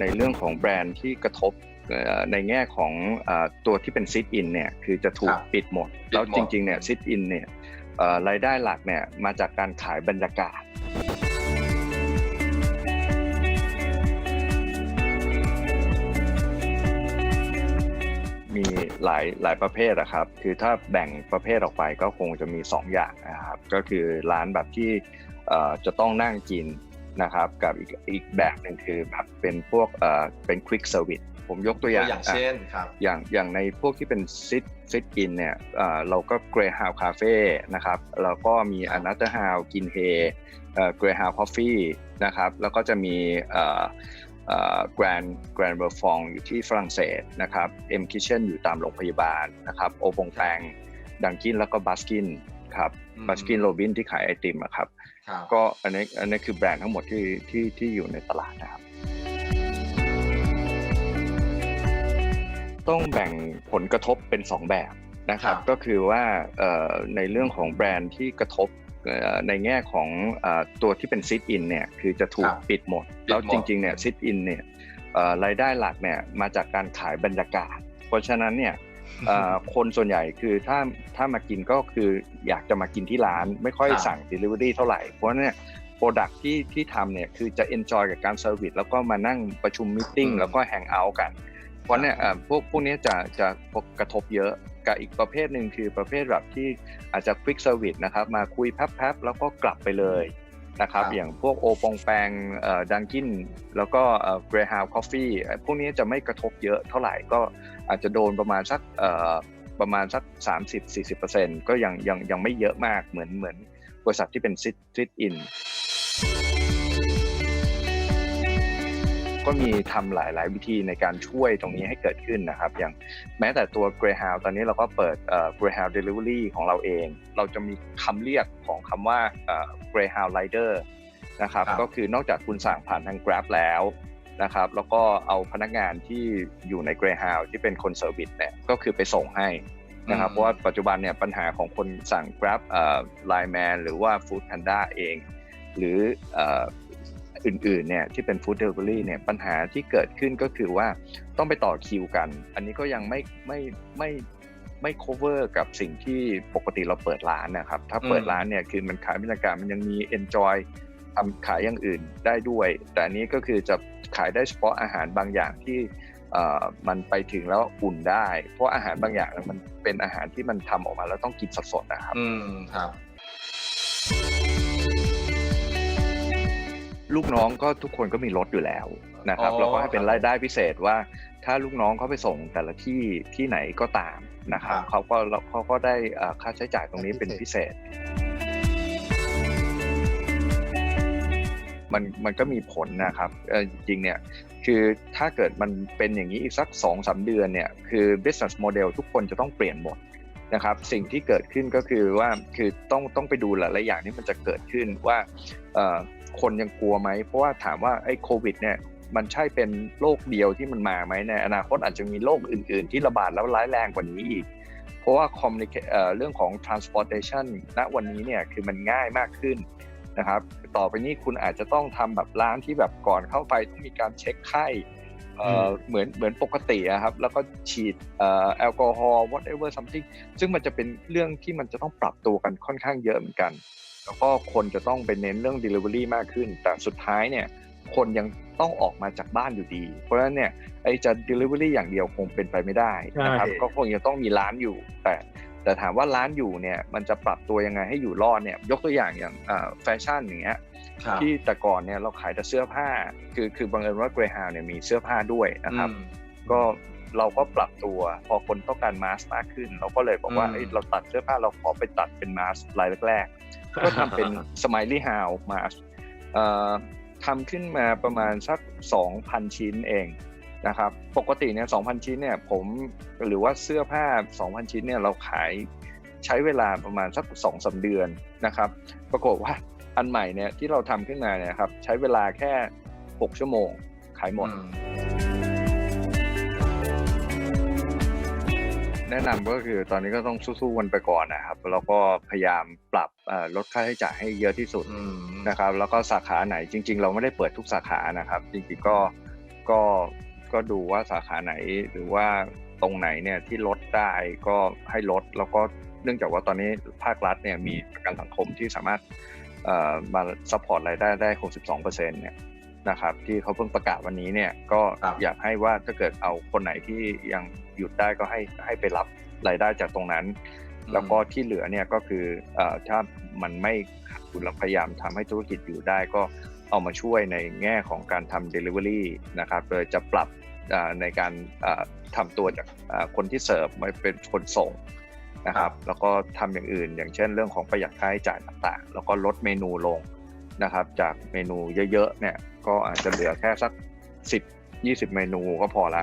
ในเรื่องของแบรนด์ที่กระทบเอ่อในแง่ของเอ่อตัวที่เป็นซิทอินเนี่ยคือจะถูกครับปิดหมดปิดหมด แล้วจริงๆเนี่ยซิทอินเนี่ยเอ่อรายได้หลักเนี่ยมาจากการขายบรรยากาศมีหลายหลายประเภทอะครับ คือถ้าแบ่งประเภทออกไปก็คงจะมี 2 อย่างนะครับ ก็คือร้านแบบที่เอ่อจะต้องนั่งกิน นะครับกับอีกอีกแบบหนึ่งคือแบบเป็นพวกเอ่อเป็น quick service ผมยกตัวตัอวย่างอย่างอะเช่นครับอย่างอย่างในพวกที่เป็นซิทซิทอินเนี่ยเอ่อเราก็ Greyhound Cafe นะครับแล้วก็มีครับ Another House กินเฮเอ่อ Greyhound Coffee นะครับแล้วก็จะมีเอ่อเอ่อ Grand Grand b e r f o n อยู่ที่ฝรั่งเศสนะครับ M Kitchen อยู่ตามโรงพยาบาลนะครับโอปงแปงดังกินแล้วก็บัสกิน ครับอืมบัสกินโรบินที่ขายไอติมอะครับครับ ก็อันนี้อันนี้คือแบรนด์ทั้งหมดที่ที่ที่อยู่ในตลาดนะครับ ต้องแบ่งผลกระทบเป็น 2 แบบนะครับครับก็คือว่าเอ่อในเรื่องของแบรนด์ที่กระทบเอ่อในแง่ของเอ่อตัวที่เป็นซิทอินเนี่ยคือจะถูคกรับปิดหมดปิดหมด แล้วจริงๆเนี่ยซิทอินเนี่ยเอ่อรายได้หลักเนี่ยมาจากการขายบรรยากาศ เพราะฉะนั้นเนี่ยเอ่อ คนส่วนใหญ่คือถ้าถ้ามากินก็คืออยากจะมากินที่ร้าน ไม่ค่อยครับสั่ง Delivery เท่าไหร่ เพราะฉะนั้นเนี่ยโปรดักที่ที่ทำเนี่ยคือจะ enjoy กับการเซอร์วิสแล้วก็มานั่งประชุมมิ팅แล้วก็แฮงเอาท์กัน เพราะเนี่ยเอ่อพวกพวกนี้จะจะกระทบเยอะกับอีกประเภทหนึ่งคือประเภทแบบที่อาจจะ quick service นะครับมาคุยแป๊บๆแล้วก็กลับไปเลย นะครับครับอย่างพวกโอปงแปงดังกินแล้วก็เกรฮาวคอฟฟี่อ Greyhound Coffee พวกนี้จะไม่กระทบเยอะเท่าไหร่ก็อาจจะโดนประมาณสักเอ่อประมาณสัก 30-40%ก็ยังยังยังไม่เยอะมากเหมือนเหมือนบริษัทที่เป็นซิทซิทอิน ก็มีทำหลาย ๆ วิธีในการช่วยตรงนี้ให้เกิดขึ้นนะครับ อย่างแม้แต่ตัว Greyhound ตอนนี้เราก็เปิดเอ่อ Greyhound Delivery ของเราเอง เราจะมีคำเรียกของคำว่าเอ่อ Greyhound Rider นะครับครับก็คือนอกจากคุณสั่งผ่านทาง Grab แล้วนะครับแล้วก็เอาพนักงานที่อยู่ใน Greyhound ที่เป็นคนเซอร์วิสเนี่ยก็คือไปส่งให้นะครับอืมเพราะว่าปัจจุบันเนี่ยปัญหาของคนสั่ง Grab เอ่อ Line Man หรือว่า Food Panda เอง หรือเอื่นๆเนี่ยที่เป็น Food Delivery เนี่ยปัญหาที่เกิดขึ้นก็คือว่าต้องไปต่อคิวกัน อันนี้ก็ยังไม่ไม่ไม่ไม่ cover กับสิ่งที่ปกติเราเปิดร้านนะครับ ถ้าเปิดร้านเนี่ยคือมันขายบรรยากาศมันยังมี enjoy ทำขายอย่างอื่นได้ด้วย แต่อันนี้ก็คือจะขายได้เฉพาะอาหารบางอย่างที่เอ่อมันไปถึงแล้วอุ่นได้ เพราะอาหารบางอย่างมันเป็นอาหารที่มันทำออกมาแล้วต้องกินสดๆนะครับ อืมครับ ลูกน้องก็ทุกคนก็มีรถอยู่แล้วนะครับอ๋อเราก็ให้เป็นครับรายได้พิเศษว่าถ้าลูกน้องเขาไปส่งแต่ละที่ที่ไหนก็ตามนะครับครับเขาก็เขาก็ได้เอ่อค่าใช้จ่ายตรงนี้เป็นพิเศษ มันมันก็มีผลนะครับเอ่อจริงๆเนี่ยคือถ้าเกิดมันเป็นอย่างนี้อีกสัก2อสเดือนเนี่ยคือ business model ทุกคนจะต้องเปลี่ยนหมดนะครับสิ่งที่เกิดขึ้นก็คือว่าคือต้องต้องไปดูหลายๆอย่างที่มันจะเกิดขึ้นว่าเอ่อ คนยังกลัวไหม เพราะว่าถามว่าไอ้โควิดเนี่ยมันใช่เป็นโรคเดียวที่มันมาไหมในอนาคตอาจจะมีโรคอื่น ๆ ที่ระบาดแล้วร้ายแรงกว่านี้อีก เพราะว่าคอมเอ่อเรื่องของ transportation ณวันนี้เนี่ยคือมันง่ายมากขึ้นนะครับ ต่อไปนี้คุณอาจจะต้องทำแบบร้านที่แบบก่อนเข้าไปต้องมีการเช็คไข้ เอ่ออเหมือนเหมือนปกติอะครับแล้วก็ฉีดเอ่อแอลกอฮอล์ whatever something ซึ่งมันจะเป็นเรื่องที่มันจะต้องปรับตัวกันค่อนข้างเยอะเหมือนกัน แล้วก็คนจะต้องไปเน้นเรื่อง delivery มากขึ้น แต่สุดท้ายเนี่ยคนยังต้องออกมาจากบ้านอยู่ดี เพราะฉะนั้นเนี่ยไอ้จะ delivery อย่างเดียวคงเป็นไปไม่ได้นะครับใช่ก็คงจะต้องมีร้านอยู่ แต่ แต่ถามว่าร้านอยู่เนี่ยมันจะปรับตัวยังไงให้อยู่รอดเนี่ยยกตัวอย่างอย่างแฟชั่นอย่างเงี้ยครับที่แต่ก่อนเนี่ยเราขายแต่เสื้อผ้า คือคือบังเอิญว่า Greyhound เนี่ยมีเสื้อผ้าด้วยนะครับอืมก็เราก็ปรับตัวพอคนต้องการมาสมากขึ้น เราก็เลยบอกว่าอืมเอ้ยเราตัดเสื้อผ้าเราขอไปตัดเป็นมาสรายแรกๆก็ทำเป็น Smiley House มาสเอ่อทำขึ้นมาประมาณสัก 2,000 ชิ้นเอง นะครับปกติเนี่ย2,000 ชิ้นเนี่ยผมหรือว่าเสื้อผ้า 2,000 ชิ้นเนี่ยเราขายใช้เวลาประมาณสัก2อสเดือนนะครับ ปรากฏว่าอันใหม่เนี่ยที่เราทำขึ้นมาเนี่ยครับใช้เวลาแค่ 6 ชั่วโมงขายหมดอืมแนะนำก็คือตอนนี้ก็ต้องสู้ๆกันไปก่อนนะครับ แล้วก็พยายามปรับเอ่อลดค่าใช้จ่ายให้เยอะที่สุดอืมนะครับ แล้วก็สาขาไหนจริง ๆ เราไม่ได้เปิดทุกสาขานะครับ จริงๆก็ก็ ก็ดูว่าสาขาไหนหรือว่าตรงไหนเนี่ยที่ลดได้ก็ให้ลดแล้วก็เนื่องจากว่าตอนนี้ภาครัฐเนี่ยมีประกันสังคมที่สามารถเอ่อมาซัพพอร์ตรายได้ได้ 62%เนี่ยนะครับที่เขาเพิ่งประกาศวันนี้เนี่ยก็ครับอยากให้ว่าถ้าเกิดเอาคนไหนที่ยังหยุดได้ก็ให้ให้ไปรับรายได้จากตรงนั้น แล้วก็ที่เหลือเนี่ยก็คือเอ่อถ้ามันไม่ขาดทุนเราพยายามทำให้ธุรกิจอยู่ได้ก็เอามาช่วยในแง่ของการทำ Delivery นะครับโดยจะปรับอ่า ในการอ่าทำตัวจากอ่าคนที่เสิร์ฟมาเป็นคนส่งนะครับ แล้วก็ทำอย่างอื่น อย่างเช่นเรื่องของประหยัดค่าใช้จ่ายต่างๆ แล้วก็ลดเมนูลงนะครับ จากเมนูเยอะๆเนี่ยก็อาจจะเหลือแค่สัก 10 20 เมนูก็พอละ